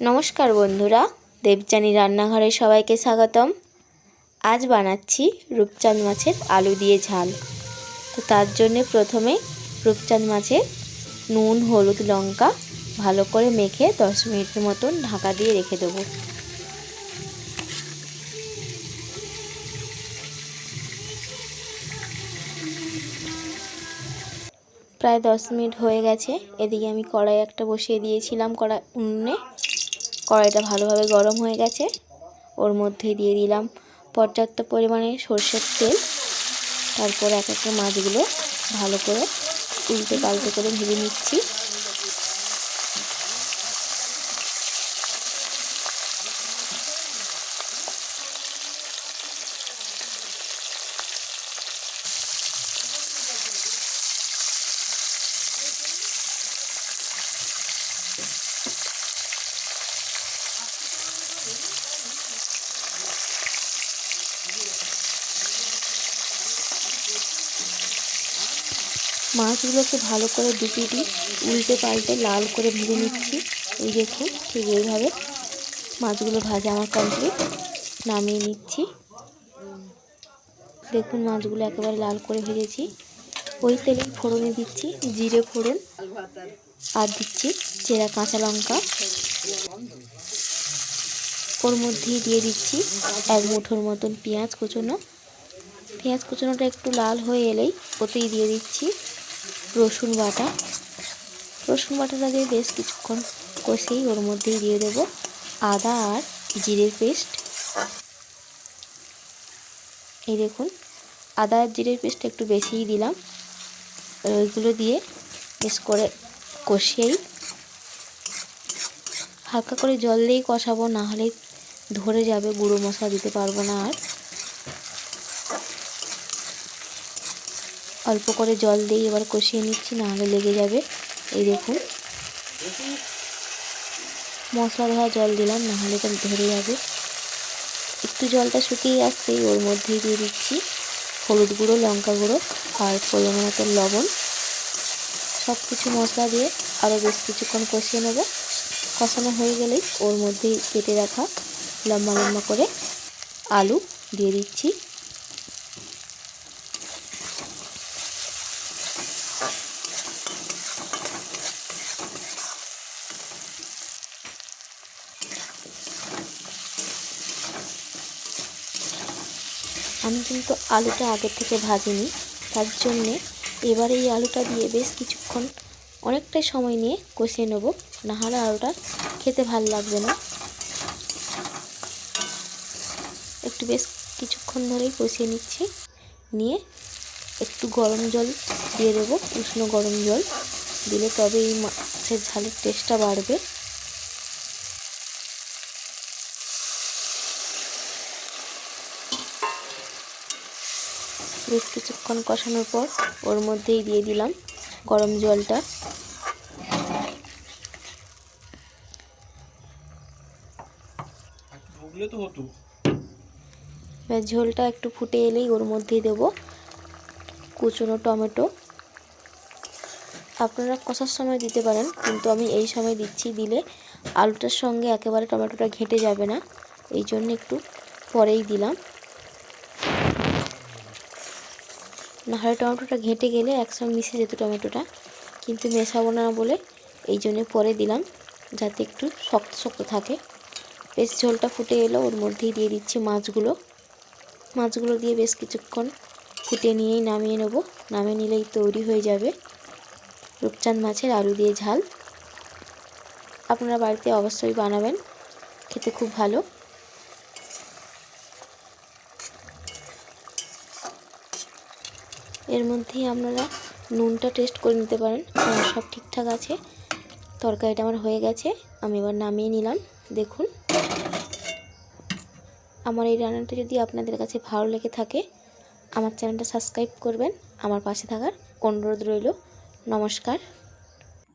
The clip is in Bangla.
নমস্কার বন্ধুরা, দেবযানী রান্নাঘরে সবাইকে স্বাগতম। আজ বানাচ্ছি রূপচাঁদ মাছের আলু দিয়ে ঝাল। তো তার জন্যে প্রথমে রূপচাঁদ মাছের নুন, হলুদ, লঙ্কা ভালো করে মেখে দশ মিনিটের মতন ঢাকা দিয়ে রেখে দেবো। প্রায় দশ মিনিট হয়ে গেছে। এদিকে আমি কড়াই একটা বসিয়ে দিয়েছিলাম কড়াই উনুনে। কড়াইটা ভালোভাবে গরম হয়ে গেছে। ওর মধ্যে দিয়ে দিলাম পর্যাপ্ত পরিমাণে সর্ষের তেল। তারপর এক একটা মাছগুলো ভালো করে উল্টে পাল্টে করে ভেজে নিচ্ছি। মাছগুলোকে ভালো করে দুপিটি উল্টে পাল্টে লাল করে ভেজে নিচ্ছি। এই দেখুন, ঠিক এইভাবে মাছগুলো ভাজা আমার কমপ্লিট নামিয়ে নিচ্ছি। দেখুন, মাছগুলো একেবারে লাল করে ভেজেছি। ওই তেলে ফোড়নে দিচ্ছি, জিরে ফোড়ন, আর দিচ্ছি চেরা কাঁচা লঙ্কা। ওর মধ্যেই দিয়ে দিচ্ছি এক মুঠোর মতন পেঁয়াজ কুচোনো। পেঁয়াজ কুচোনোটা একটু লাল হয়ে এলেই ওতেই দিয়ে দিচ্ছি। রসুন বাটা। রসুন বাটাটা দিয়ে বেশ কিছুক্ষণ কষেই ওর মধ্যেই দিয়ে দেবো আদা আর জিরের পেস্ট। এই দেখুন, আদা আর জিরের পেস্ট একটু বেশিই দিলাম। ওইগুলো দিয়ে বেশ করে কষিয়েই হালকা করে জল দিয়েই কষাবো, না হলে ধরে যাবে, গুঁড়ো মশলা দিতে পারব না আর। অল্প করে জল দিয়ে এবার কষিয়ে নিচ্ছি, নাহলে লেগে যাবে। এই দেখুন। মশলা ধোয়া জল দিলাম, নাহলে তো ধরে যাবে। একটু জলটা শুকিয়ে আসতেই ওর মধ্যেই দিয়ে দিচ্ছি হলুদ গুঁড়ো, লঙ্কা গুঁড়ো আর পরিমাণ মতন লবণ। সব কিছু মশলা দিয়ে আরও বেশ কিছুক্ষণ কষিয়ে নেব। কষানো হয়ে গেলেই ওর মধ্যেই কেটে রাখা লম্বা লম্বা করে আলু দিয়ে দিচ্ছি। আমি কিন্তু আলুটা আগের থেকে ভাজিনি। তার জন্যে এবার এই আলুটা দিয়ে বেশ কিছুক্ষণ অনেকটাই সময় নিয়ে কষিয়ে নেব। নাহলে আলুটা খেতে ভালো লাগবে না। একটু বেশ কিছুক্ষণ ধরেই কষিয়ে নিচ্ছি। নিয়ে একটু গরম জল দিয়ে দেবো, উষ্ণ গরম জল। দিলে তবে এই মাছের ঝালের টেস্টটা বাড়বে। বেশ কিছুক্ষণ কষানোর পর ওর মধ্যেই দিয়ে দিলাম গরম জলটা। এবার ঝোলটা একটু ফুটে এলেই ওর মধ্যেই দেব কুচনো টমেটো। আপনারা কষার সময় দিতে পারেন কিন্তু আমি এই সময় দিচ্ছি দিলে আলুটার সঙ্গে একেবারে টমেটোটা ঘেটে যাবে না। এই জন্য একটু পরেই দিলাম। নাহলে টমেটোটা ঘেঁটে গেলে একসঙ্গে মিশে যেত টমেটোটা। কিন্তু মেশাবো না বলে এই জন্য পরে দিলাম, যাতে একটু শক্ত শক্ত থাকে। বেশ ঝোলটা ফুটে এলো, ওর মধ্যেই দিয়ে দিচ্ছি মাছগুলো। মাছগুলো দিয়ে বেশ কিছুক্ষণ ফুটে নিয়েই নামিয়ে নেব। নামিয়ে নিলেই তৈরি হয়ে যাবে রূপচাঁদ মাছের আলু দিয়ে ঝাল। আপনারা বাড়িতে অবশ্যই বানাবেন, খেতে খুব ভালো। এর মধ্যেই আপনারা নুনটা টেস্ট করে নিতে পারেন। সব ঠিকঠাক আছে। তরকারিটা আমার হয়ে গেছে। আমি এবার নামিয়ে নিলাম। দেখুন। আমার এই রান্নাটা যদি আপনাদের কাছে ভালো লেগে থাকে, আমার চ্যানেলটা সাবস্ক্রাইব করবেন। আমার পাশে থাকার অনুরোধ রইল। নমস্কার।